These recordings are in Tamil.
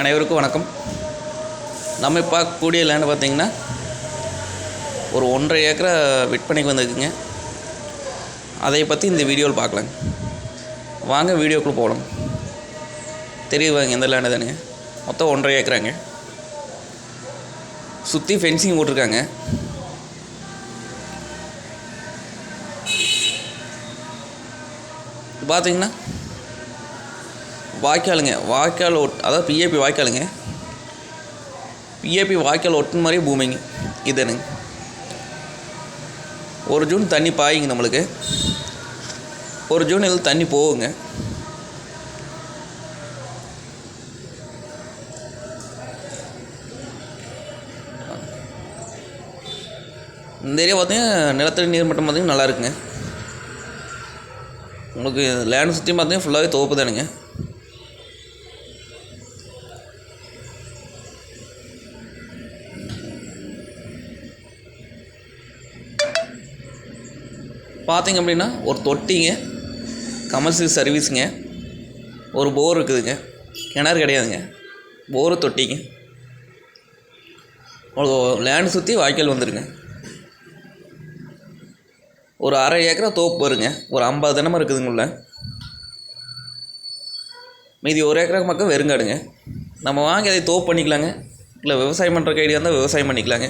அனைவருக்கும் வணக்கம். நம்ம பார்க்கக்கூடிய லேண்டு பார்த்திங்கன்னா ஒரு ஒன்றரை ஏக்கரை விற்பனைக்கு வந்திருக்குங்க. அதை பற்றி இந்த வீடியோவில் பார்க்கலாங்க வாங்க வீடியோக்குள்ளே போகலாம் தெரியுவாங்க எந்த லேண்டு தானுங்க மொத்தம் ஒன்றரை ஏக்கராங்க. சுற்றி ஃபென்சிங் போட்டிருக்காங்க. இது பார்த்தீங்கன்னா வாய்க்காலுங்க. வாய்க்கால் ஒட் அதாவது பிஏபி வாய்க்காலுங்க. பிஏபி வாய்க்கால் ஒட்டுன மாதிரி பூமிங்க. இதுனுங்க ஒரு ஜூன் தண்ணி பாயுங்க நம்மளுக்கு. ஒரு ஜூன் இதில் தண்ணி போகுங்க. இந்த ஏரியா பார்த்தீங்கன்னா நிலத்தடி நீர் மட்டம் பார்த்தீங்கன்னா நல்லா இருக்குங்க. உங்களுக்கு லேண்ட் சுற்றி பார்த்தீங்கன்னா ஃபுல்லாகவே தோப்பு தானுங்க. பார்த்தீங்க அப்படின்னா ஒரு தொட்டிங்க கமர்ஷியல் சர்வீஸுங்க ஒரு போர் இருக்குதுங்க. கிணறு கிடையாதுங்க. போர் தொட்டிங்க. உங்களுக்கு லேண்ட் சுற்றி வாய்க்கால் வந்துருங்க. ஒரு அரை ஏக்கரா தோப்பு வருங்க. ஒரு ஐம்பது தினமும் இருக்குதுங்குள்ள மீதி ஒரு ஏக்கராக்கு பக்கம் வெறுங்காடுங்க. நம்ம வாங்கி அதை தோப்பு பண்ணிக்கலாங்க. இல்லை விவசாயம் பண்ணுற ஐடியா இருந்தால் விவசாயம் பண்ணிக்கலாங்க.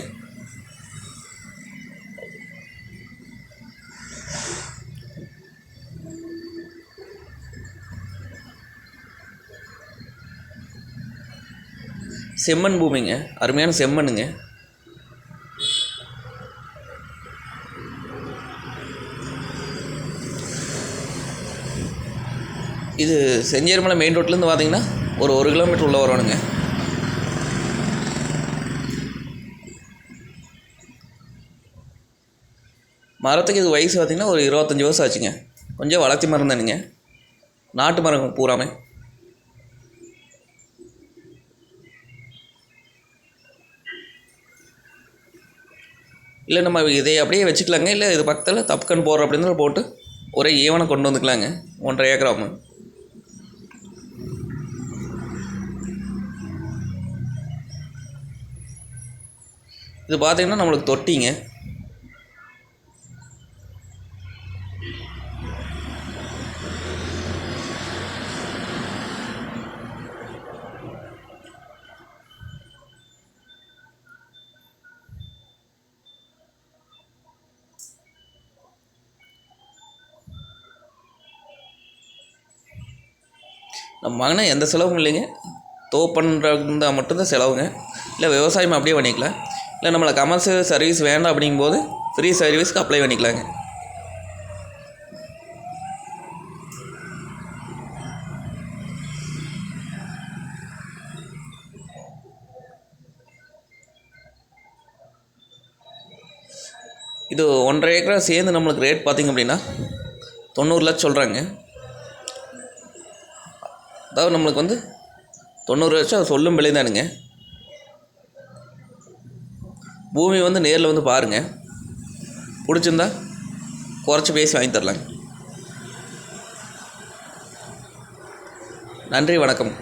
செம்மண் பூமிங்க. அருமையான செம்மண்ணுங்க. இது செஞ்சேரிமலை மெயின் ரோட்லேருந்து பார்த்தீங்கன்னா ஒரு ஒரு கிலோமீட்டர் உள்ளே வரணுங்க மரத்துக்கு இது வயசு பார்த்திங்கன்னா ஒரு இருபத்தஞ்சி வருஷம் ஆச்சுங்க. கொஞ்சம் வளர்த்தி மரம் தானுங்க நாட்டு மரம் பூராமே. இல்லை நம்ம இதை அப்படியே வச்சுக்கலாங்க. இல்லை இது பக்கத்தில் தப்புக்கன் போடுற அப்படின்னு போட்டு ஒரே ஈவனை கொண்டு வந்துக்கலாங்க. ஒன்றரை ஏக்கராம இது பார்த்தீங்கன்னா நம்மளுக்கு தொட்டிங்க. நம்ம வாங்கினா எந்த செலவும் இல்லைங்க. தோ பண்ணுறதா மட்டும்தான் செலவுங்க. இல்லை விவசாயம் அப்படியே பண்ணிக்கலாம். இல்லை நம்மளை கமர்ஷியல் சர்வீஸ் வேண்டாம் அப்படிங்கும்போது ஃப்ரீ சர்வீஸ்க்கு அப்ளை பண்ணிக்கலாங்க. இது ஒன்றரை ஏக்கரா சேர்ந்து நம்மளுக்கு ரேட் பார்த்திங்க அப்படின்னா தொண்ணூறு லட்சம் சொல்கிறாங்க அதாவது நம்மளுக்கு வந்து தொண்ணூறு லட்சம் சொல்லும் விலை தானுங்க. பூமி வந்து நேரில் வந்து பாருங்கள் பிடிச்சிருந்தா குறைச்சி பேசி வாங்கி தரலாங்க. நன்றி வணக்கம்.